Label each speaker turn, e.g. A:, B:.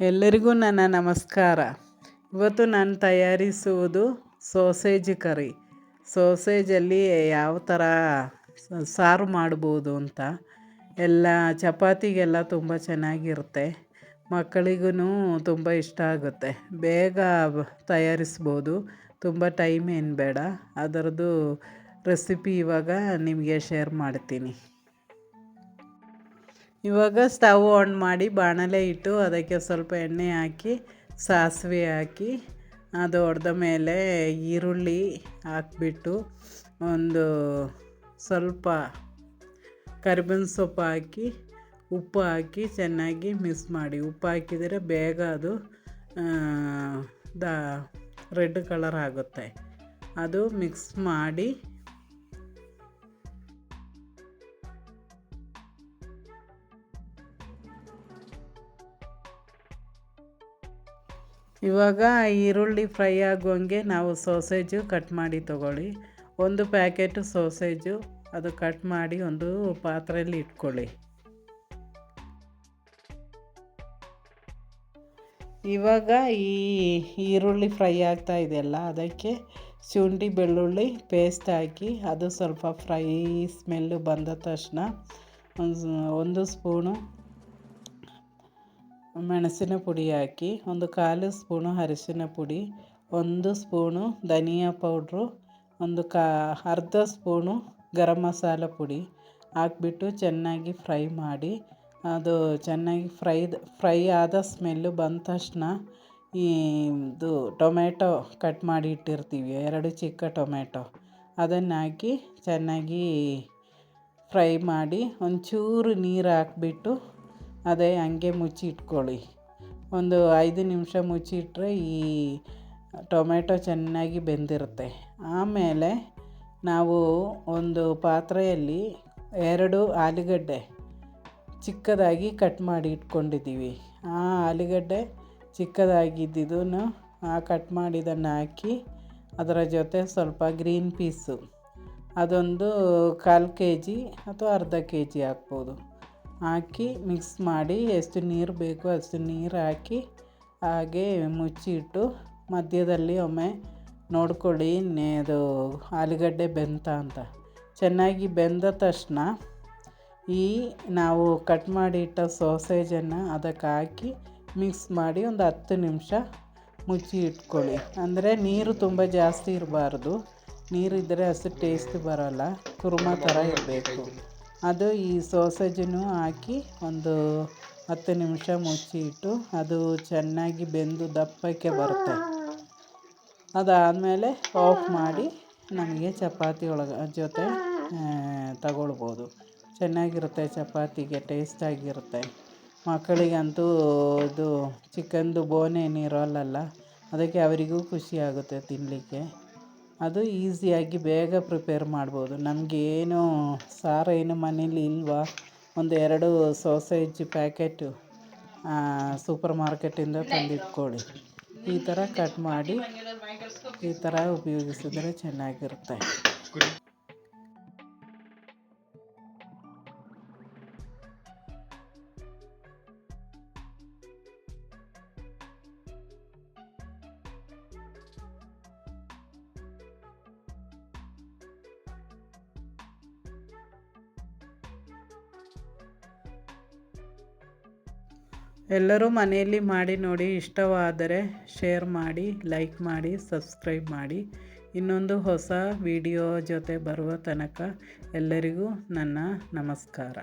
A: ಎಲ್ಲರಿಗೂ ನನ್ನ ನಮಸ್ಕಾರ. ಇವತ್ತು ನಾನು ತಯಾರಿಸುವುದು ಸೋಸೇಜ್ ಕರಿ. ಸೋಸೇಜಲ್ಲಿ ಯಾವ ಥರ ಸಾರು ಮಾಡ್ಬೋದು ಅಂತ. ಎಲ್ಲ ಚಪಾತಿಗೆಲ್ಲ ತುಂಬ ಚೆನ್ನಾಗಿರುತ್ತೆ. ಮಕ್ಕಳಿಗೂ ತುಂಬ ಇಷ್ಟ ಆಗುತ್ತೆ. ಬೇಗ ತಯಾರಿಸ್ಬೋದು. ತುಂಬ ಟೈಮ್ ಏನು ಬೇಡ. ಅದರದ್ದು ರೆಸಿಪಿ ಇವಾಗ ನಿಮಗೆ ಶೇರ್ ಮಾಡ್ತೀನಿ. ಇವಾಗ ಸ್ಟವ್ ಆನ್ ಮಾಡಿ ಬಾಣಲೆ ಇಟ್ಟು ಅದಕ್ಕೆ ಸ್ವಲ್ಪ ಎಣ್ಣೆ ಹಾಕಿ, ಸಾಸಿವೆ ಹಾಕಿ ಅದು ಹೊಡೆದ ಮೇಲೆ ಈರುಳ್ಳಿ ಹಾಕ್ಬಿಟ್ಟು ಒಂದು ಸ್ವಲ್ಪ ಕರಿಬೇವಿನ ಸೊಪ್ಪು ಹಾಕಿ, ಉಪ್ಪು ಹಾಕಿ ಚೆನ್ನಾಗಿ ಮಿಕ್ಸ್ ಮಾಡಿ. ಉಪ್ಪು ಹಾಕಿದರೆ ಬೇಗ ಅದು ದ, ರೆಡ್ ಕಲರ್ ಆಗುತ್ತೆ. ಅದು ಮಿಕ್ಸ್ ಮಾಡಿ ಇವಾಗ ಈರುಳ್ಳಿ ಫ್ರೈ ಆಗುವಂಗೆ ನಾವು ಸೋಸೇಜು ಕಟ್ ಮಾಡಿ ತಗೊಳ್ಳಿ. ಒಂದು ಪ್ಯಾಕೆಟು ಸೋಸೇಜು, ಅದು ಕಟ್ ಮಾಡಿ ಒಂದು ಪಾತ್ರೆಯಲ್ಲಿ ಇಟ್ಕೊಳ್ಳಿ. ಇವಾಗ ಈ ಈರುಳ್ಳಿ ಫ್ರೈ ಆಗ್ತಾ ಇದೆಯಲ್ಲ, ಅದಕ್ಕೆ ಶುಂಠಿ, ಬೆಳ್ಳುಳ್ಳಿ ಪೇಸ್ಟ್ ಹಾಕಿ ಅದು ಸ್ವಲ್ಪ ಫ್ರೈ ಸ್ಮೆಲ್ಲು ಬಂದ ತಕ್ಷಣ ಒಂದು ಸ್ಪೂನು ಮೆಣಸಿನ ಪುಡಿ ಹಾಕಿ, ಒಂದು ಕಾಲು ಸ್ಪೂನು ಅರಿಶಿನ ಪುಡಿ, ಒಂದು ಸ್ಪೂನು ಧನಿಯಾ ಪೌಡ್ರು, ಒಂದು ಕಾ, ಅರ್ಧ ಸ್ಪೂನು ಗರಂ ಮಸಾಲ ಪುಡಿ ಹಾಕ್ಬಿಟ್ಟು ಚೆನ್ನಾಗಿ ಫ್ರೈ ಮಾಡಿ, ಅದು ಚೆನ್ನಾಗಿ ಫ್ರೈದ್ ಫ್ರೈ ಆದ ಸ್ಮೆಲ್ಲು ಬಂದ ತಕ್ಷಣ ಈ ಇದು ಟೊಮೆಟೊ ಕಟ್ ಮಾಡಿ ಇಟ್ಟಿರ್ತೀವಿ, ಎರಡು ಚಿಕ್ಕ ಟೊಮೆಟೊ ಅದನ್ನು ಹಾಕಿ ಚೆನ್ನಾಗಿ ಫ್ರೈ ಮಾಡಿ, ಒಂಚೂರು ನೀರು ಹಾಕ್ಬಿಟ್ಟು ಅದೇ ಹಂಗೆ ಮುಚ್ಚಿ ಇಟ್ಕೊಳ್ಳಿ. ಒಂದು ಐದು ನಿಮಿಷ ಮುಚ್ಚಿಟ್ರೆ ಈ ಟೊಮೆಟೊ ಚೆನ್ನಾಗಿ ಬೆಂದಿರುತ್ತೆ. ಆಮೇಲೆ ನಾವು ಒಂದು ಪಾತ್ರೆಯಲ್ಲಿ ಎರಡು ಆಲೂಗಡ್ಡೆ ಚಿಕ್ಕದಾಗಿ ಕಟ್ ಮಾಡಿ ಇಟ್ಕೊಂಡಿದ್ದೀವಿ. ಆ ಆಲೂಗಡ್ಡೆ ಚಿಕ್ಕದಾಗಿದ್ದಿದ್ದನ್ನು ಆ ಕಟ್ ಮಾಡಿದನ್ನು ಹಾಕಿ ಅದರ ಜೊತೆ ಸ್ವಲ್ಪ ಗ್ರೀನ್ ಪೀಸು. ಅದೊಂದು ಕಾಲು ಕೆ ಜಿ ಅಥವಾ ಅರ್ಧ ಕೆ ಜಿ ಹಾಕ್ಬೋದು. ಹಾಕಿ ಮಿಕ್ಸ್ ಮಾಡಿ ಎಷ್ಟು ನೀರು ಬೇಕು ಅಷ್ಟು ನೀರು ಹಾಕಿ ಹಾಗೆ ಮುಚ್ಚಿಟ್ಟು ಮಧ್ಯದಲ್ಲಿ ಒಮ್ಮೆ ನೋಡ್ಕೊಳ್ಳಿ ಅದು ಆಲೂಗಡ್ಡೆ ಬೆಂತ ಅಂತ. ಚೆನ್ನಾಗಿ ಬೆಂದ ತಕ್ಷಣ ಈ ನಾವು ಕಟ್ ಮಾಡಿಟ್ಟ ಸೋಸೇಜನ್ನು ಅದಕ್ಕೆ ಹಾಕಿ ಮಿಕ್ಸ್ ಮಾಡಿ ಒಂದು ಹತ್ತು ನಿಮಿಷ ಮುಚ್ಚಿ ಇಟ್ಕೊಳ್ಳಿ. ಅಂದರೆ ನೀರು ತುಂಬ ಜಾಸ್ತಿ ಇರಬಾರ್ದು. ನೀರಿದ್ದರೆ ಅಷ್ಟು ಟೇಸ್ಟ್ ಬರೋಲ್ಲ. ಕುರ್ಮಾ ಥರ ಇರಬೇಕು. ಅದು ಈ ಸೋಸೇಜನ್ನು ಹಾಕಿ ಒಂದು ಹತ್ತು ನಿಮಿಷ ಮುಚ್ಚಿ ಇಟ್ಟು ಅದು ಚೆನ್ನಾಗಿ ಬೆಂದು ದಪ್ಪಕ್ಕೆ ಬರುತ್ತೆ. ಅದಾದಮೇಲೆ ಆಫ್ ಮಾಡಿ ನಮಗೆ ಚಪಾತಿ ಒಳಗೆ ಜೊತೆ ತಗೊಳ್ಬೋದು. ಚೆನ್ನಾಗಿರುತ್ತೆ ಚಪಾತಿಗೆ ಟೇಸ್ಟಾಗಿರುತ್ತೆ ಮಕ್ಕಳಿಗಂತೂ ಇದು ಚಿಕನ್ದು ಬೋನ್ ಏನಿರೋಲ್ಲಲ್ಲ, ಅದಕ್ಕೆ ಅವರಿಗೂ ಖುಷಿಯಾಗುತ್ತೆ ತಿನ್ನಲಿಕ್ಕೆ ಅದು ಈಸಿಯಾಗಿ ಬೇಗ ಪ್ರಿಪೇರ್ ಮಾಡ್ಬೋದು. ನಮಗೇನು ಸಾರು ಏನು ಮನೇಲಿ ಇಲ್ವಾ? ಒಂದು ಎರಡು ಸೋಸೇಜ್ ಪ್ಯಾಕೆಟು ಸೂಪರ್ ಮಾರ್ಕೆಟಿಂದ ತಂದಿಟ್ಕೊಳ್ಳಿ. ಈ ಥರ ಕಟ್ ಮಾಡಿ ಈ ಥರ ಉಪಯೋಗಿಸಿದ್ರೆ ಚೆನ್ನಾಗಿರುತ್ತೆ. ಎಲ್ಲರೂ ಮನೆಯಲ್ಲಿ ಮಾಡಿ ನೋಡಿ, ಇಷ್ಟವಾದರೆ ಶೇರ್ ಮಾಡಿ, ಲೈಕ್ ಮಾಡಿ, ಸಬ್ಸ್ಕ್ರೈಬ್ ಮಾಡಿ. ಇನ್ನೊಂದು ಹೊಸ ವಿಡಿಯೋ ಜೊತೆ ಬರುವ ತನಕ ಎಲ್ಲರಿಗೂ ನನ್ನ ನಮಸ್ಕಾರ.